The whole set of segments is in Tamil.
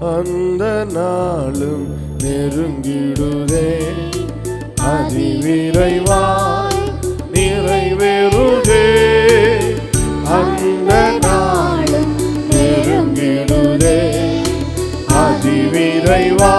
அந்த நாளும் நெருங்கிடுதே. அதிவிரைவாய் நிறைவேறுதே. அந்த நாளும் நெருங்கிடுதே. அதிவிரைவாய்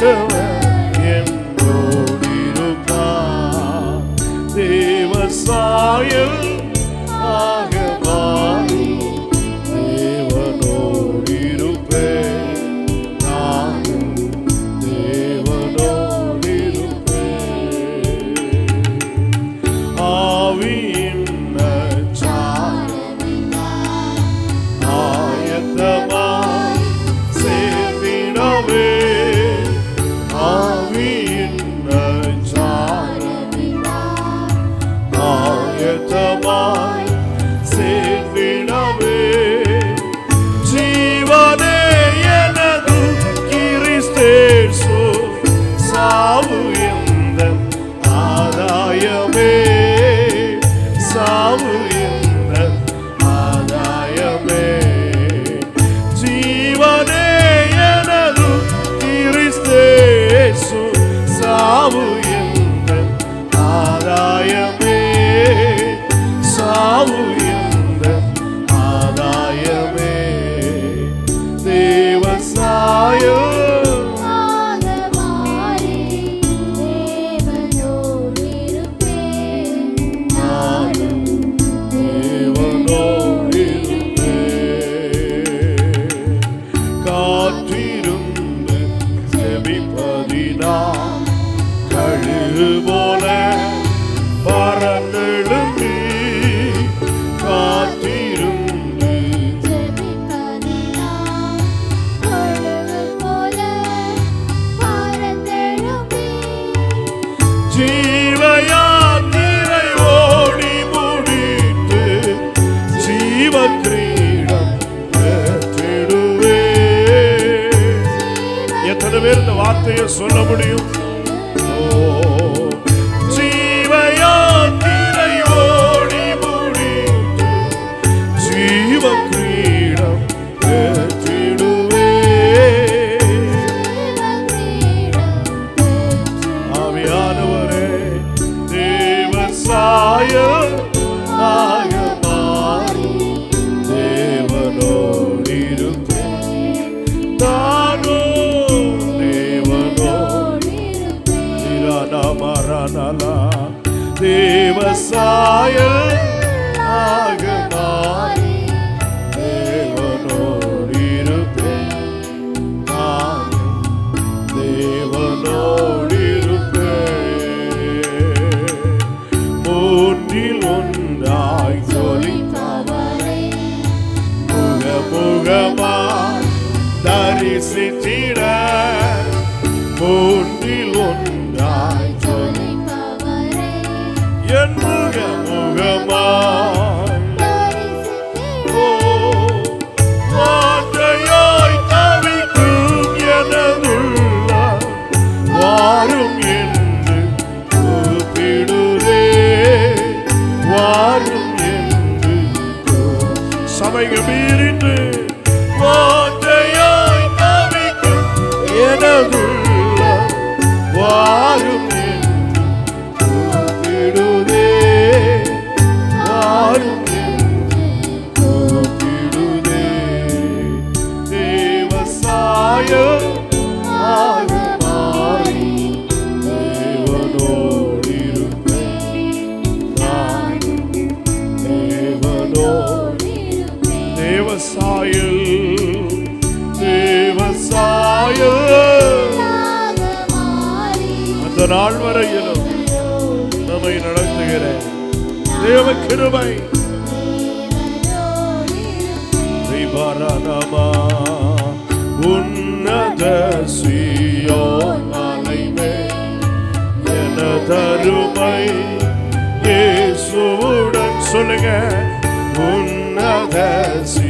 to வார்த்தையை சொல்ல முடியும்? காணலாம். தேவ Yeah. நாள்வரையிலும் நம்மை நடத்துகிற தேவ கிருபை. பரணமா உன்னத சியோ மலைமே எனதருமை இயேசுவுடன் சொல்லுங்க உன்னத சி